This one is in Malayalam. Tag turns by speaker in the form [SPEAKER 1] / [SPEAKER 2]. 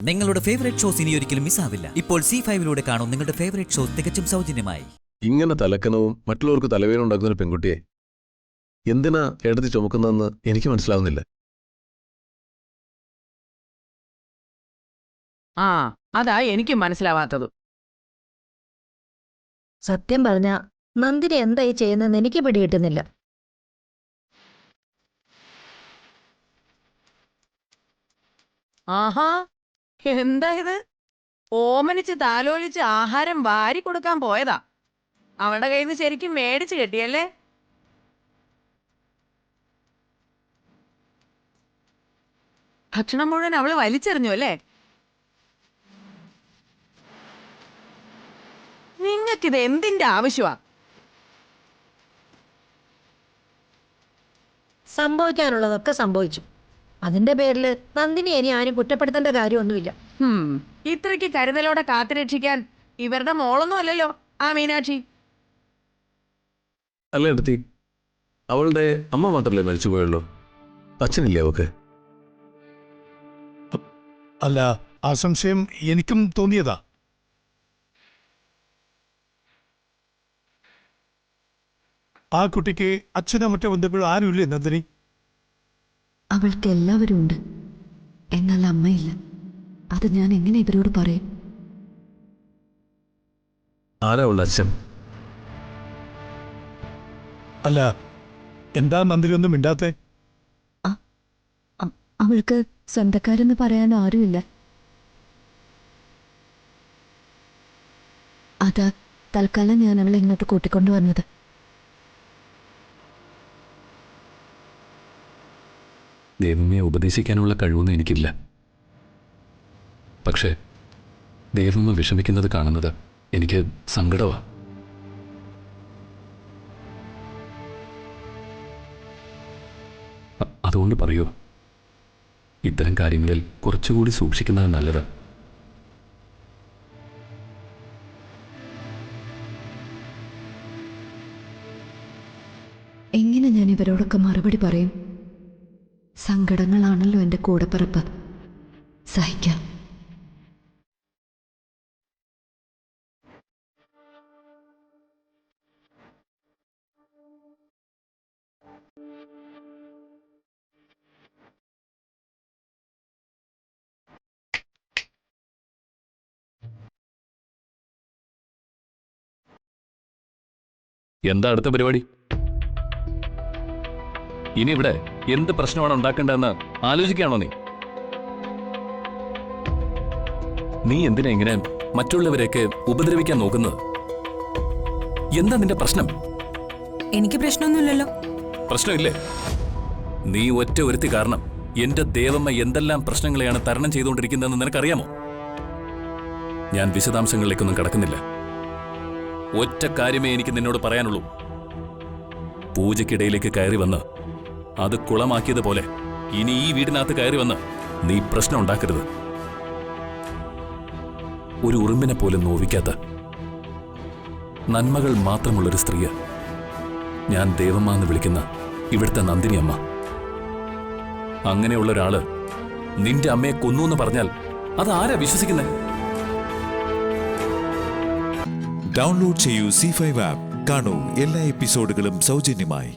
[SPEAKER 1] നിങ്ങളുടെ ഫേവറേറ്റ് ഷോസ് ഇനി ഒരിക്കലും മിസ്സാവില്ല ഇപ്പോൾ സി ഫൈവിലൂടെ കാണും നിങ്ങളുടെ ഫേവറേറ്റ് ഷോസ് തികച്ചും സൗജന്യമായി.
[SPEAKER 2] ഇങ്ങനെ തലക്കനവും മറ്റുള്ളവർക്ക് തലവേദന ഉണ്ടാക്കുന്ന ഒരു പെൺകുട്ടിയെ എന്തിനാ എടുത്ത് ചുമക്കുന്നതെന്ന് എനിക്ക് മനസ്സിലാവുന്നില്ല.
[SPEAKER 3] ആ അതാ എനിക്ക് മനസ്സിലാവാത്തത്.
[SPEAKER 4] സത്യം പറഞ്ഞ നന്ദിനി എന്തായി ചെയ്യുന്നതെന്ന് എനിക്ക് പിടികിട്ടുന്നില്ല
[SPEAKER 3] ആഹാ എന്താ ഇത് ഓമനിച്ച് താലോലിച്ച് ആഹാരം വാരി കൊടുക്കാൻ പോയതാ. അവളുടെ കയ്യിൽ നിന്ന് ശരിക്കും മേടിച്ച് കെട്ടിയല്ലേ? ഭക്ഷണം മുഴുവൻ അവൾ വലിച്ചെറിഞ്ഞു അല്ലേ? നിങ്ങൾക്കിത് എന്തിന്റെ ആവശ്യമാ
[SPEAKER 4] സംഭവിക്കാനുള്ളതൊക്കെ സംഭവിച്ചു. അതിന്റെ പേരിൽ നന്ദിനി ഇനി ആരും കുറ്റപ്പെടുത്തേണ്ട കാര്യമൊന്നുമില്ല.
[SPEAKER 3] ഹും, ഇത്രയ്ക്ക് കരുതലോടെ കാത്തുരക്ഷിക്കാൻ ഇവരുടെ മോളൊന്നും അല്ലല്ലോ ആ മീനാക്ഷി.
[SPEAKER 2] അല്ല എടുത്തി. അവളുടെ അമ്മ മാത്രമല്ലേ മരിച്ചുപോയുള്ളൂ അച്ഛനില്ലേ അവക്ക്?
[SPEAKER 5] അല്ല ആ സംശയം എനിക്കും തോന്നിയതാ. ആ കുട്ടിക്ക് അച്ഛനോ മറ്റോ ബന്ധുക്കൾ ആരുമില്ലേ നന്ദിനി?
[SPEAKER 6] അവൾക്ക് എല്ലാവരും ഉണ്ട് എന്നാൽ അമ്മയില്ല. അത് ഞാൻ എങ്ങനെ ഇവരോട് പറയും?
[SPEAKER 2] ആരാ അച്ഛൻ?
[SPEAKER 5] അല്ല എന്താ നന്ദിനി ഒന്നും മിണ്ടാത്തെ
[SPEAKER 6] അവൾക്ക് സ്വന്തക്കാരെന്ന് പറയാൻ ആരുമില്ല. അതാ തൽക്കാലം ഞാൻ അവളെ ഇങ്ങോട്ട് കൂട്ടിക്കൊണ്ടു വന്നത്
[SPEAKER 7] ദേവമ്മയെ ഉപദേശിക്കാനുള്ള കഴിവൊന്നും എനിക്കില്ല. പക്ഷേ ദേവമ്മ വിഷമിക്കുന്നത് കാണുന്നത് എനിക്ക് സങ്കടമാണ് അതുകൊണ്ട് പറയൂ ഇത്തരം കാര്യങ്ങളിൽ കുറച്ചുകൂടി സൂക്ഷിക്കുന്നത് നല്ലത്.
[SPEAKER 6] എങ്ങനെ ഞാൻ ഇവരോടൊക്കെ മറുപടി പറയും? സങ്കടങ്ങളാണല്ലോ എന്റെ പറപ്പ്. സഹിക്കാം.
[SPEAKER 7] എന്താ അടുത്ത പരിപാടി? ഇനി ഇവിടെ എന്ത് പ്രശ്നമാണ് ഉണ്ടാക്കേണ്ടതെന്ന് ആലോചിക്കുകയാണോ നീ? നീ എന്തിനാ ഇങ്ങനെ മറ്റുള്ളവരെയൊക്കെ ഉപദ്രവിക്കാൻ നോക്കുന്നത്? എന്താ നിന്റെ പ്രശ്നം?
[SPEAKER 8] എനിക്ക് പ്രശ്നമൊന്നുമില്ലല്ലോ.
[SPEAKER 7] പ്രശ്നമില്ലേ? നീ ഒറ്റ ഒരുത്തി കാരണം എന്റെ ദേവമ്മ എന്തെല്ലാം പ്രശ്നങ്ങളെയാണ് തരണം ചെയ്തുകൊണ്ടിരിക്കുന്നതെന്ന് നിനക്കറിയാമോ? ഞാൻ വിശദാംശങ്ങളിലേക്കൊന്നും കടക്കുന്നില്ല. ഒറ്റ കാര്യമേ എനിക്ക് നിന്നോട് പറയാനുള്ളൂ. പൂജയ്ക്കിടയിലേക്ക് കയറി വന്ന് അത് കുളമാക്കിയതുപോലെ ഇനി ഈ വീടിനകത്ത് കയറി വന്ന് നീ പ്രശ്നം ഉണ്ടാക്കരുത്. ഒരു ഉറുമ്പിനെ പോലും നോവിക്കാത്ത നന്മകൾ മാത്രമുള്ളൊരു സ്ത്രീയ ഞാൻ ദേവമ്മ എന്ന് വിളിക്കുന്ന ഇവിടുത്തെ നന്ദിനി അമ്മ അങ്ങനെയുള്ള ഒരാൾ നിന്റെ അമ്മയെ കൊന്നു എന്ന് പറഞ്ഞാൽ അത് ആരാ വിശ്വസിക്കുന്നത്
[SPEAKER 9] ഡൗൺലോഡ് ചെയ്യൂ സി ഫൈവ് ആപ്പ് കാണൂ എല്ലാ എപ്പിസോഡുകളും സൗജന്യമായി.